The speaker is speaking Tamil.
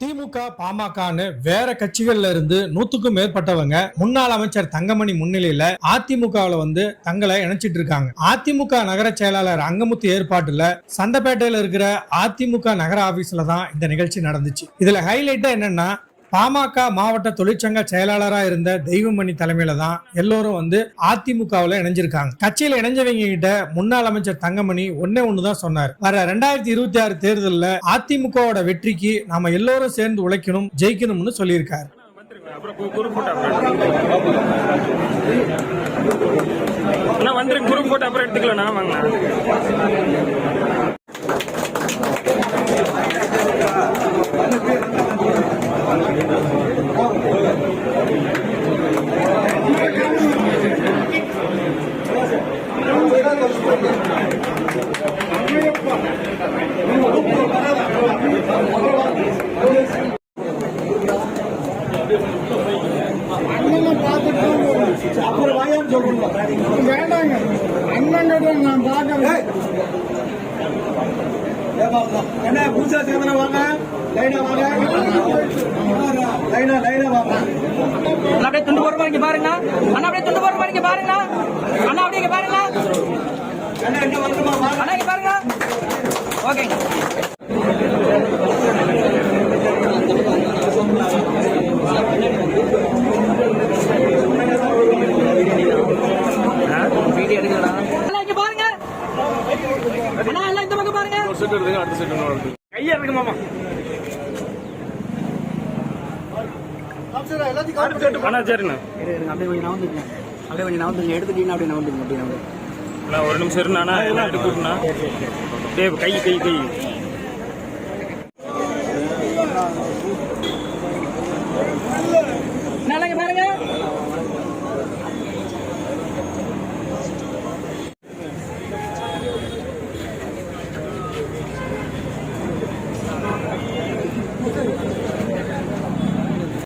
திமுக பாமகன்னு வேற கட்சிகள்ல இருந்து நூத்துக்கும் மேற்பட்டவங்க முன்னாள் அமைச்சர் தங்கமணி முன்னிலையில அதிமுகவுல வந்து தங்களை இணைச்சிட்டு இருக்காங்க. அதிமுக நகர செயலாளர் அங்கமுத்து ஏற்பாட்டுல சந்தப்பேட்டையில இருக்கிற அதிமுக நகர ஆபீஸ்ல தான் இந்த நிகழ்ச்சி நடந்துச்சு. இதுல ஹைலைட்டா என்னன்னா பாமக மாவட்ட தொழிற்சங்க செயலாளரா இருந்த தெய்வமணி தலைமையில தான் எல்லோரும் வந்து அதிமுகவில் இணைஞ்சிருக்காங்க. கட்சியில இணைஞ்சவங்க கிட்ட முன்னாள் அமைச்சர் தங்கமணி ஒன்னே ஒண்ணுதான் சொன்னார். வர ரெண்டாயிரத்தி இருபத்தி ஆறு தேர்தலில் அதிமுகவோட வெற்றிக்கு நாம எல்லோரும் சேர்ந்து உழைக்கணும் ஜெயிக்கணும்னு சொல்லியிருக்காரு. அப்புறம் குரூப் போட்டு அப்புறம் எடுத்துக்கலாம். வந்துருங்க அப்புறம் வாயான்னு வாங்கண்ணா வேண்டாங்க அண்ணன் கிட்ட நான் பார்க்கறேன் என்ன புதுசா சேர்ந்தன வாங்க லைனா வாங்க லைனா லைனா வாங்க அண்ணா அப்படியே துண்டு போற மாதிரி இங்க பாருங்க. அண்ணா அப்படியே துண்டு போற மாதிரி இங்க பாருங்க. அண்ணா அப்படியே இங்க பாருங்க என்ன என்ன வரணுமா வாங்க அண்ணா இங்க பாருங்க. ஓகேங்க வீடியோ எடுக்கலடா. அண்ணா இங்க பாருங்க. அண்ணா எல்லாம் இந்த பக்கம் பாருங்க. கையா இருக்கு மாமா. அண்ணா சரிண்ணா இரு, இருங்க, அப்படியே கொஞ்சம் நவுந்துங்க அப்படியே கொஞ்சம் நவுந்துங்க எடுத்துட்டீங்கன்னா அப்படியே நவுந்துங்க அப்படியே நவுந்துங்க நான் ஒரு நிமிஷம் இருந்தானா? எல்லாம் அப்படி கூட்டினா? கை கை கை. நல்லா பாருங்க.